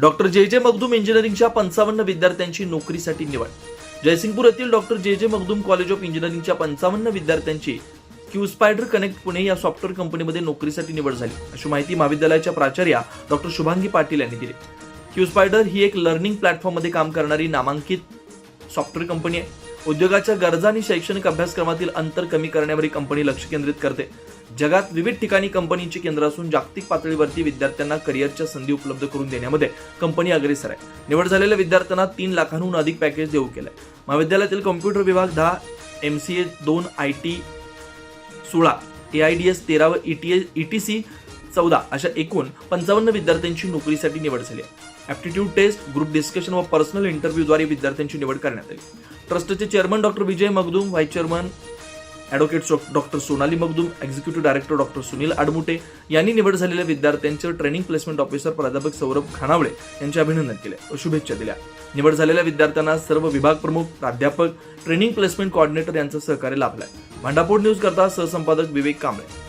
Doctor जे जे मगदूम इंजिनिअरिंगच्या पंचावन्न विद्यार्थ्यांची नोकरीसाठी निवड. जयसिंगपूर येथील डॉक्टर जे जे मगदूम कॉलेज ऑफ इंजिनिअरिंगच्या पंचावन्न विद्यार्थ्यांची क्यू स्पायडर कनेक्ट पुणे या सॉफ्टवेअर कंपनीमध्ये नोकरीसाठी निवड झाली. अशी माहिती महाविद्यालयाच्या प्राचार्या डॉक्टर शुभांगी पाटील यांनी दिली. क्यू स्पायडर ही एक लर्निंग प्लॅटफॉर्ममध्ये काम करणारी नामांकित सॉफ्टवेअर कंपनी आहे. उद्योगाच्या गरजा आणि शैक्षणिक अभ्यासक्रमातील अंतर कमी करण्यावर ही कंपनी लक्ष केंद्रित करते. जगात विविध ठिकाणी कंपनीची केंद्र असून जागतिक पातळीवरती विद्यार्थ्यांना करिअरच्या संधी उपलब्ध करून देण्यामध्ये कंपनी अग्रेसर आहे. निवड झालेल्या विद्यार्थ्यांना तीन लाखांहून अधिक पॅकेज देऊ केलंय. महाविद्यालयातील कॉम्प्युटर विभाग दहा एम सी ए दोन आय टी सोळा ए आय डी एस तेरा व E T E T C चौदा अशा एकूण पंचावन्न विद्यार्थ्यांची नोकरीसाठी निवड झाली आहे. ॲप्टिट्यूड टेस्ट ग्रुप डिस्कशन व पर्सनल इंटरव्ह्यूद्वारे विद्यार्थ्यांची निवड करण्यात आली. ट्रस्टचे chairman doctor Vijay Magdum vice chairman advocate doctor Sonali Magdum executive director doctor Sunil Admute यांनी निवड झालेल्या विद्यार्थ्यांचे ट्रेनिंग प्लेसमेंट ऑफिसर प्राध्यापक सौरभ खानावळे यांचे अभिनंदन केले. व शुभेच्छा दिल्या. निवड झालेल्या विद्यार्थ्यांना सर्व विभाग प्रमुख प्राध्यापक ट्रेनिंग प्लेसमेंट कॉर्डिनेटर यांचं सहकार्य लाभलंय. भांडापूर न्यूज करता सहसंपादक विवेक कांबळे.